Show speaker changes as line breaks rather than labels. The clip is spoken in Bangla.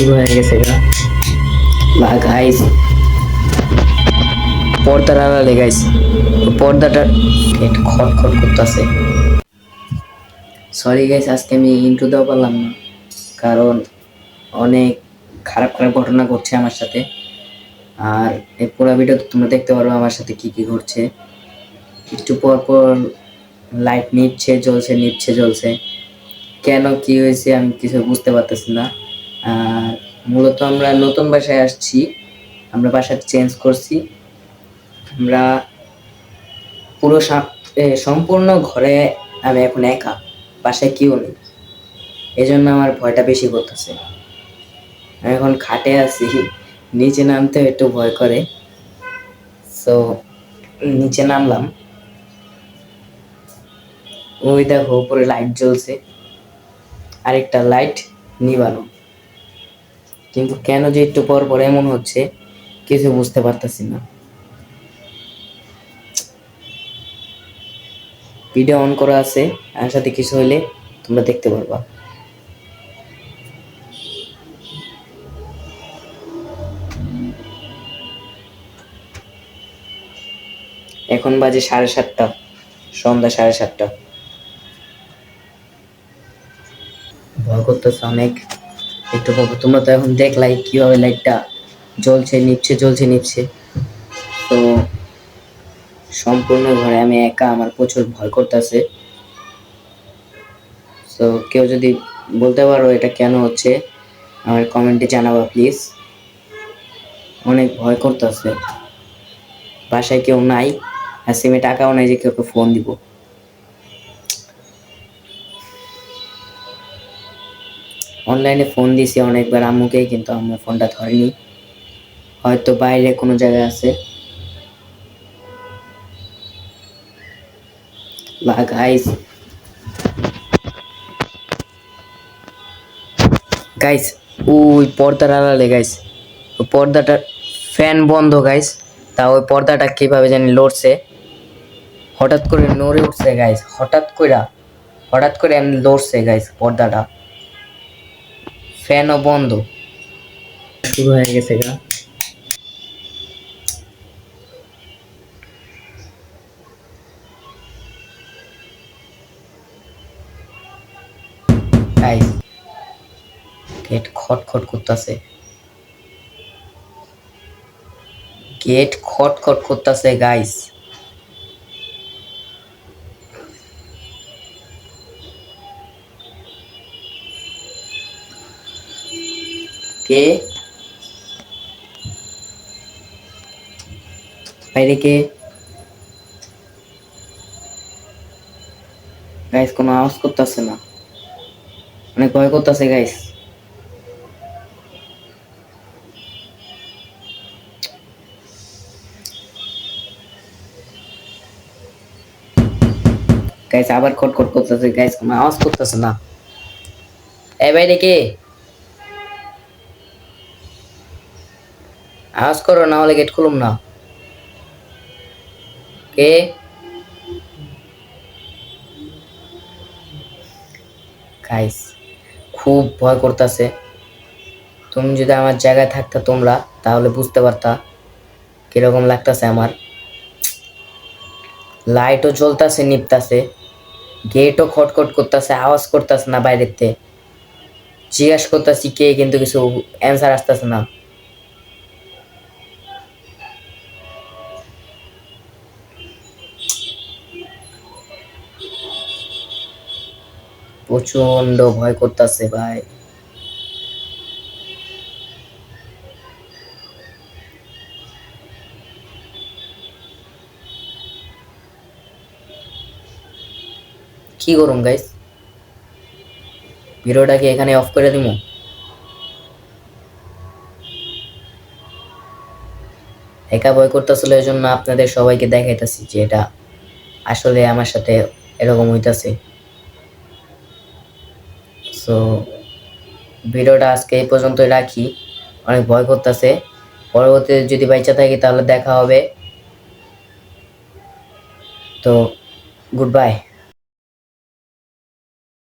শুরু হয়ে গেছে পর্দার আড়ালে গাইস পর্দাটা খট খট করতেছে। সরি গাইস আজকে আমি ইন্টু দেওয়া পারলাম না, কারণ অনেক খারাপ খারাপ ঘটনা ঘটছে আমার সাথে। আর এই পুরো ভিডিও তোমরা দেখতে পারবে আমার সাথে কি কি ঘটছে। একটু পর পর লাইট নিচ্ছে জ্বলছে নিচ্ছে জ্বলছে কেন কি হয়েছে আমি কিছু বুঝতে পারতেছি না। মূলত আমরা নতুন বাসায় আসছি। আমরা বাসা চেঞ্জ করছি। আমরা পুরো সম্পূর্ণ ঘরে আমি এখন একা, বাসায় কেউ নেই। এই জন্য আমার ভয়টা বেশি করতেছে। আমি এখন খাটে আছি, নিচে নামতে একটু ভয় করে। সো নিচে নামলাম। ওই দেখো, উপরে লাইট জ্বলছে। আরেকটা লাইট নিবানো। কিন্তু কেন যে একটু পর পর এমন হচ্ছে কিছু বুঝতে পারতেছি না। ভিডিও অন করা আছে, আর সাথে কিছু হইলে তোমরা দেখতে পারবা। এখন বাজে সাড়ে সাতটা, সন্ধ্যা সাড়ে সাতটা। ভয় করতেছে অনেক। একটু ভাবো তোমরা তো এখন দেখলাই কীভাবে লাইটটা জ্বলছে নিচ্ছে জ্বলছে নিচ্ছে তো সম্পূর্ণ ঘরে আমি একা, আমার প্রচুর ভয় করতেছে। তো কেউ যদি বলতে পারো এটা কেন হচ্ছে, আমার কমেন্টে জানাবা প্লিজ। অনেক ভয় করতেছে। বাসায় কেউ নাই, আর সিমে টাকাও নাই যে কেউ ফোন দিব। অনলাইনে ফোন দিছি অনেকবার আম্মুকে কিন্তু আম্মু ফোনটা ধরেনি। হয়তো বাইরে কোনো জায়গায় আছে। গাইস গাইস ওই পর্দার আড়ালে গাইস ওই পর্দাটা ফ্যান বন্ধ গাইস তা ওই পর্দাটা কীভাবে জানি লড়ছে। হঠাৎ করে নড়ে উঠছে গাইস হঠাৎ করে হঠাৎ করে এমনি লড়ছে গাইস পর্দাটা। ফ্যানও বন্ধ। শুরু হয়ে গেছে গা। গাইস গেট খটখট খট করতেছে। গেট খটখট খট করতেছে গাইস কে? বাইরে কে? গাইস কোনো আওয়াজ করতেছে না। অনেক ভয় করতেছে গাইস গাইস আবার খটখট করতেছে গাইস কোনো আওয়াজ করতেছে না। এ, বাইরে কে? আওয়াজ করো, না হলে গেট খুলুম না। কে? গাইস খুব ভয় করতেছে। তুমি যদি আমার জায়গায় থাকতে তোমরা, তাহলে বুঝতে পারতা কীরকম লাগতেছে আমার। লাইটও জ্বলতেছে, নিপতাছে। গেটও খটখট করতেছে, আওয়াজ করতেছে না বাইরেতে। জিজ্ঞাসা করতেছি কে, কিন্তু কিছু অ্যান্সার আসতেছে না। প্রচণ্ড ভয় করতেছে ভাই। কি করুম গাইস ভিডিওটাকে এখানে অফ করে দিমু? একা ভয় করতেছিল এই জন্য আপনাদের সবাইকে দেখাইতেছি যে এটা আসলে আমার সাথে এরকম হইতাছে। সো ভিডিওটা আজকে এই পর্যন্তই রাখি। অনেক ভয় করতেছে। পরবর্তীতে যদি বাইচা থাকি তাহলে দেখা হবে। তো গুড বাই